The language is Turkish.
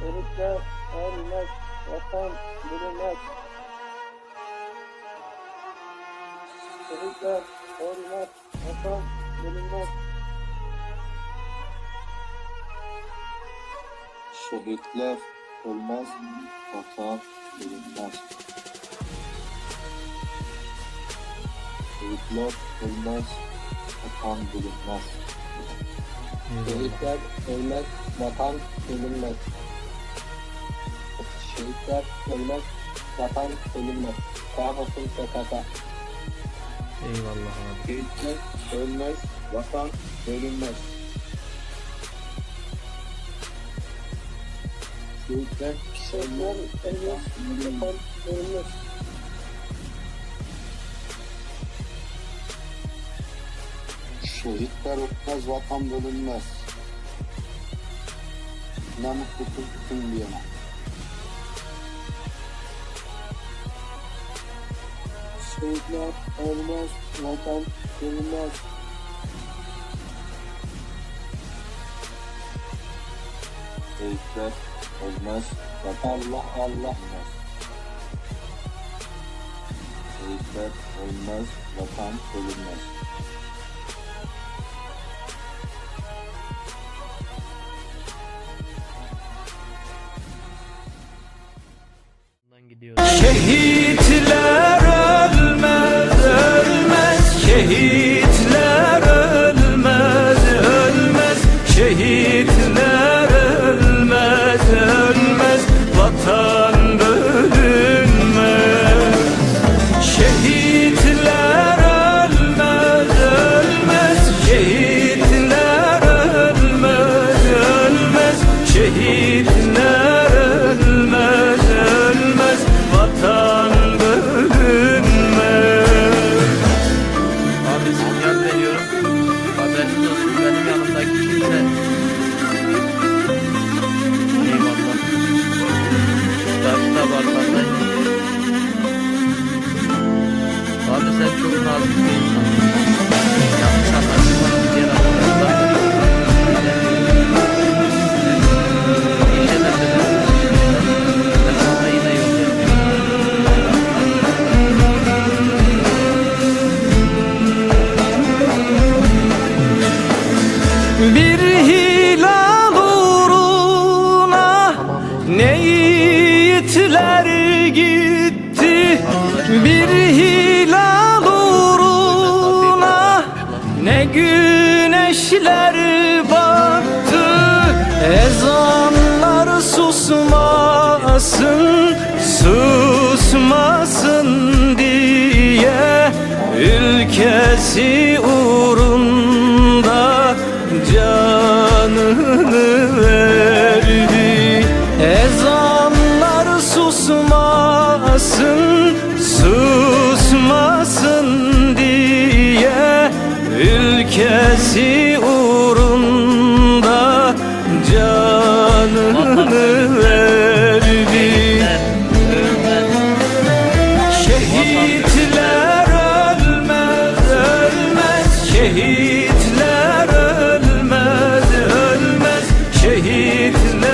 Şehitler ölmez, vatan bölünmez. Şehitler ölmez, vatan bölünmez. Şehitler ölmez, vatan bölünmez. Şehitler ölmez, vatan bölünmez. Şehitler ölmez, vatan bölünmez. Şehitler ölmez, vatan bölünmez. Sağ olsun PKK. Eyvallah abi. Şehitler ölmez, vatan bölünmez. Şehitler ölmez, vatan bölünmez. Şehitler ölmez, vatan bölünmez. Ne mutlu Türk'üm diyene. Şehitler ölmez, vatan bölünmez. Şehitler ölmez, vatan Allah Allah. bölünmez. Şehitler ölmez, vatan bölünmez. love. Güneşler battı Ezanlar susmasın, susmasın diye Ülkesi uğrunda canını verdi. Ezanlar susmasın, susmasın diye Ülkesi vatanını verdi Şehitler ölmez ölmez. Şehitler ölmez ölmez. Şehitler